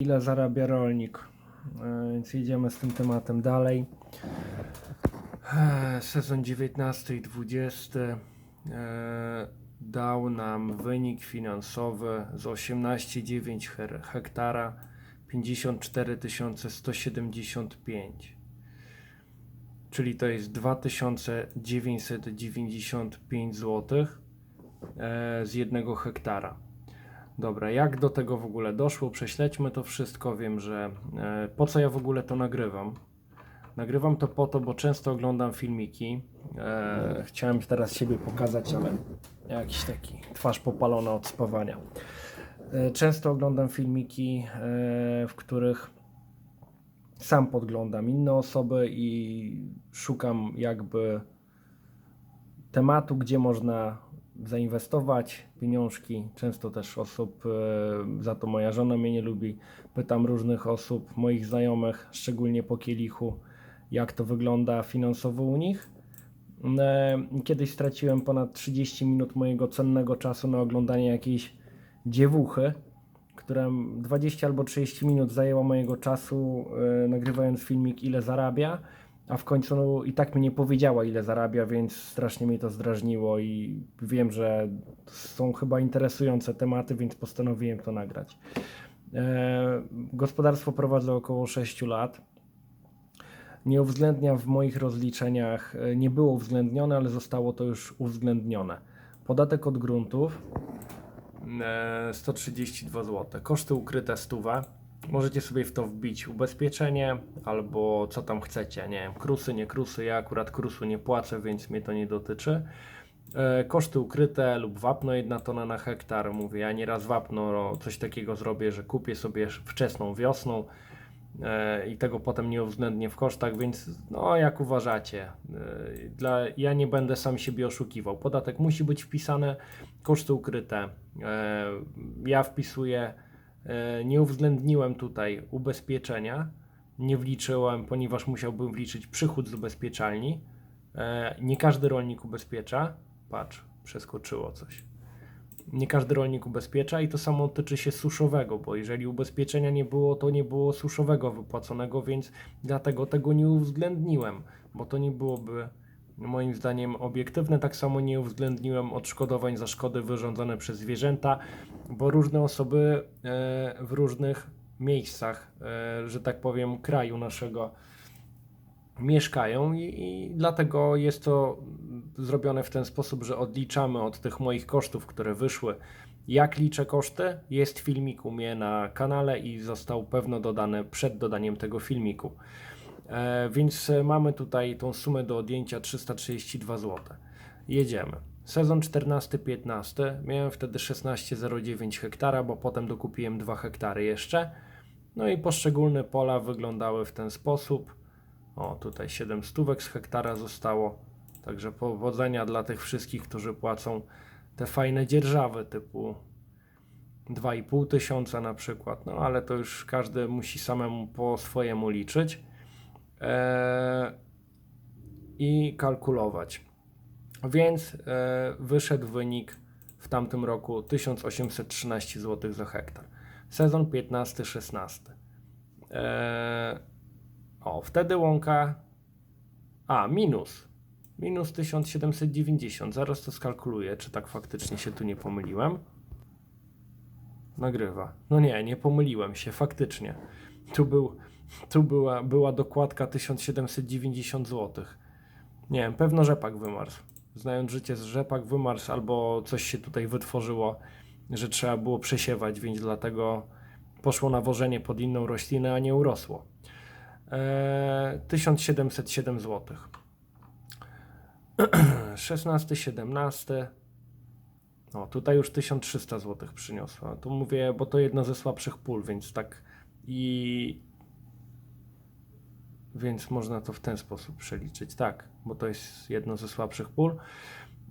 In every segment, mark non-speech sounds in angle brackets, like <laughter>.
ile zarabia rolnik. E, Więc jedziemy z tym tematem dalej. E, Sezon 19 i 20 e, dał nam wynik finansowy z 18,9 her- hektara 54 175 czyli to jest 2995 zł z jednego hektara. Dobra, jak do tego w ogóle doszło? Prześledźmy to wszystko. Wiem, że e, po co ja w ogóle to nagrywam? Nagrywam to po to, bo często oglądam filmiki. E, chciałem teraz siebie pokazać, ale jakiś taki twarz popalona od spawania. E, często oglądam filmiki, e, w których sam podglądam inne osoby i szukam jakby tematu, gdzie można zainwestować pieniążki. Często też osób, e, za to moja żona mnie nie lubi. Pytam różnych osób, moich znajomych, szczególnie po kielichu, jak to wygląda finansowo u nich. E, Kiedyś straciłem ponad 30 minut mojego cennego czasu na oglądanie jakiejś dziewuchy, która 20 albo 30 minut zajęła mojego czasu e, nagrywając filmik ile zarabia, a w końcu no, i tak mi nie powiedziała ile zarabia, więc strasznie mnie to zdrażniło i wiem, że są chyba interesujące tematy, więc postanowiłem to nagrać. E, gospodarstwo prowadzę około 6 lat. Nie uwzględnia w moich rozliczeniach, e, nie było uwzględnione, ale zostało to już uwzględnione. Podatek od gruntów e, 132 zł. Koszty ukryte stówę. Możecie sobie w to wbić ubezpieczenie albo co tam chcecie. Nie wiem, krusy, nie krusy. Ja akurat krusu nie płacę, więc mnie to nie dotyczy. E, koszty ukryte lub wapno jedna tona na hektar. Mówię, ja nieraz wapno no, coś takiego zrobię, że kupię sobie wczesną wiosną e, i tego potem nie uwzględnię w kosztach, więc no jak uważacie. E, Dla, ja nie będę sam siebie oszukiwał. Podatek musi być wpisany, koszty ukryte. E, Ja wpisuję, nie uwzględniłem tutaj ubezpieczenia, nie wliczyłem, ponieważ musiałbym wliczyć przychód z ubezpieczalni. E, Nie każdy rolnik ubezpiecza. Patrz, przeskoczyło coś. Nie każdy rolnik ubezpiecza i to samo tyczy się suszowego, bo jeżeli ubezpieczenia nie było, to nie było suszowego wypłaconego, więc dlatego tego nie uwzględniłem, bo to nie byłoby moim zdaniem obiektywne. Tak samo nie uwzględniłem odszkodowań za szkody wyrządzone przez zwierzęta, bo różne osoby e, w różnych miejscach, e, że tak powiem, kraju naszego mieszkają i, i dlatego jest to zrobione w ten sposób, że odliczamy od tych moich kosztów, które wyszły. Jak liczę koszty? Jest filmik u mnie na kanale i został pewno dodany przed dodaniem tego filmiku. E, więc e, mamy tutaj tą sumę do odjęcia 332 zł. Jedziemy. Sezon 14-15. Miałem wtedy 16,09 hektara, bo potem dokupiłem 2 hektary jeszcze. No i poszczególne pola wyglądały w ten sposób. O, tutaj 7 stówek z hektara zostało. Także powodzenia dla tych wszystkich, którzy płacą te fajne dzierżawy typu 2,5 tysiąca na przykład. No ale to już każdy musi samemu po swojemu liczyć i kalkulować. Więc e, wyszedł wynik w tamtym roku 1813 zł za hektar. Sezon 15-16. Eee, o, wtedy łąka. A, minus. Minus 1790. Zaraz to skalkuluję, czy tak faktycznie się tu nie pomyliłem. Nagrywa. No nie, nie pomyliłem się, faktycznie. Tu, był, tu była, była dokładka 1790 zł. Nie wiem, pewno rzepak wymarzł. Znając życie z rzepak wymarzł, albo coś się tutaj wytworzyło, że trzeba było przesiewać, więc dlatego poszło nawożenie pod inną roślinę, a nie urosło. Eee, 1707 zł. 16, 17. O, tutaj już 1300 zł przyniosła. Tu mówię, bo to jedno ze słabszych pól, więc tak i więc można to w ten sposób przeliczyć. Tak, bo to jest jedno ze słabszych pól.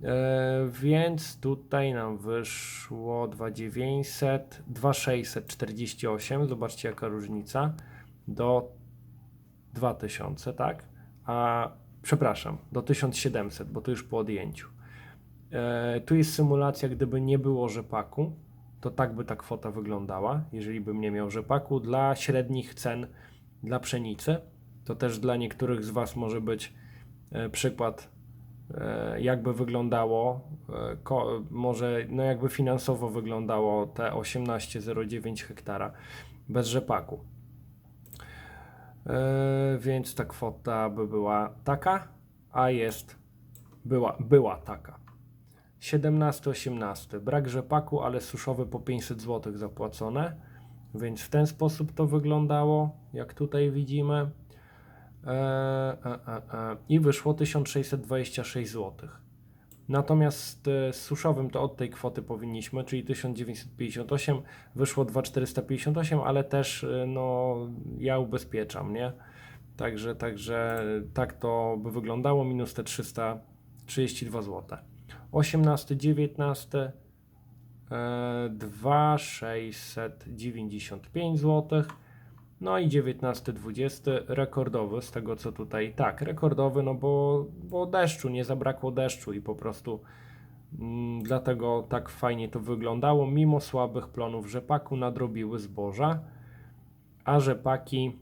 E, więc tutaj nam wyszło 2900, 2648. Zobaczcie, jaka różnica do 2000, tak? A przepraszam, do 1700, bo to już po odjęciu. E, tu jest symulacja, gdyby nie było rzepaku. to tak by ta kwota wyglądała, jeżeli bym nie miał rzepaku. Dla średnich cen dla pszenicy, to też dla niektórych z Was może być e, przykład, e, jakby wyglądało, e, może no jakby finansowo wyglądało te 18,09 hektara bez rzepaku. Więc ta kwota by była taka, a jest, była, była taka. 17-18. Brak rzepaku, ale suszowy po 500 zł zapłacone. Więc w ten sposób to wyglądało, jak tutaj widzimy. E, e, e. I wyszło 1626 zł. Natomiast z suszowym to od tej kwoty powinniśmy, czyli 1958, wyszło 2458, ale też no, ja ubezpieczam, nie? Także, także tak to by wyglądało, minus te 332 zł. 18, 19, e, 2695 zł. No i 19, 20 rekordowy z tego co tutaj. Tak, rekordowy, no bo, bo deszczu, nie zabrakło deszczu i po prostu mm, dlatego tak fajnie to wyglądało. Mimo słabych plonów rzepaku nadrobiły zboża, a rzepaki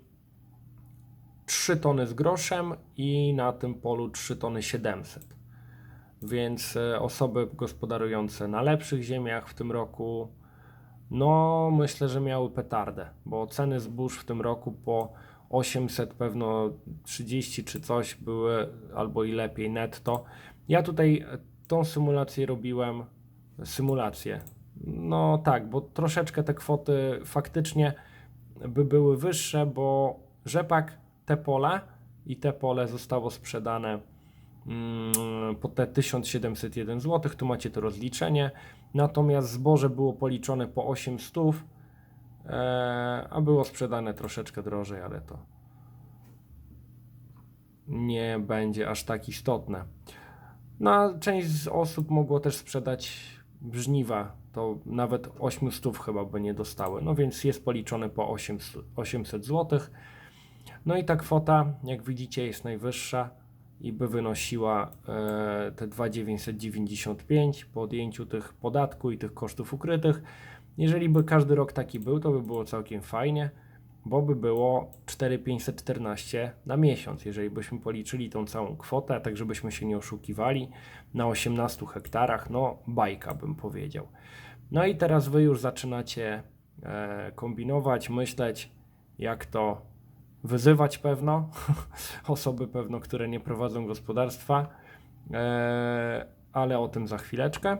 3 tony z groszem i na tym polu 3 tony 700. Więc e, osoby gospodarujące na lepszych ziemiach w tym roku, no myślę, że miały petardę, bo ceny zbóż w tym roku po 800 pewno 30 czy coś były, albo i lepiej netto. Ja tutaj e, tą symulację robiłem, symulację. No tak, bo troszeczkę te kwoty faktycznie by były wyższe, bo rzepak te pole i te pole zostało sprzedane po te 1701 zł. Tu macie to rozliczenie. Natomiast zboże było policzone po 800, e, a było sprzedane troszeczkę drożej, ale to nie będzie aż tak istotne. No, a część z osób mogło też sprzedać żniwa, to nawet 800 chyba by nie dostały. No więc jest policzone po 800, 800 zł. No i ta kwota, jak widzicie, jest najwyższa i by wynosiła e, te 2995 po odjęciu tych podatku i tych kosztów ukrytych. Jeżeli by każdy rok taki był, to by było całkiem fajnie, bo by było 4514 na miesiąc, jeżeli byśmy policzyli tą całą kwotę, tak żebyśmy się nie oszukiwali, na 18 hektarach, no bajka bym powiedział. No i teraz wy już zaczynacie e, kombinować, myśleć, jak to wyzywać pewno, <laughs> osoby pewno, które nie prowadzą gospodarstwa, e, ale o tym za chwileczkę.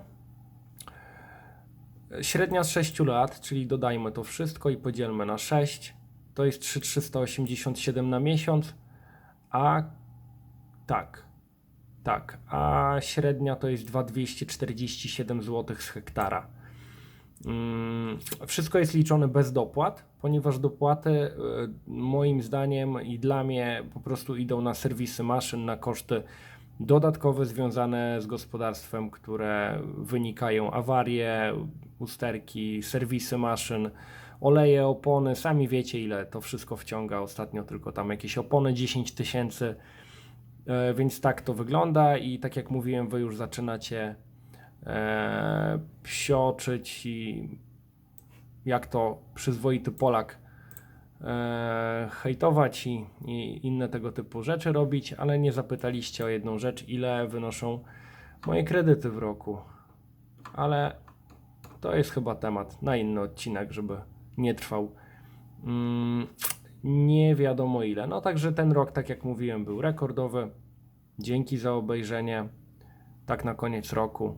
Średnia z 6 lat, czyli dodajmy to wszystko i podzielmy na 6, to jest 3387 na miesiąc, a tak, tak, a średnia to jest 2247 zł z hektara. Mm, Wszystko jest liczone bez dopłat, ponieważ dopłaty y, moim zdaniem i dla mnie po prostu idą na serwisy maszyn, na koszty dodatkowe związane z gospodarstwem, które wynikają awarie, usterki, serwisy maszyn, oleje, opony. Sami wiecie ile to wszystko wciąga. Ostatnio tylko tam jakieś opony 10 tysięcy. E, Więc tak to wygląda i tak jak mówiłem, wy już zaczynacie e, psioczyć i jak to przyzwoity Polak e, hejtować i, i inne tego typu rzeczy robić, ale nie zapytaliście o jedną rzecz, ile wynoszą moje kredyty w roku. Ale to jest chyba temat na inny odcinek, żeby nie trwał mm, nie wiadomo ile. No także ten rok, tak jak mówiłem, był rekordowy. Dzięki za obejrzenie. Tak na koniec roku.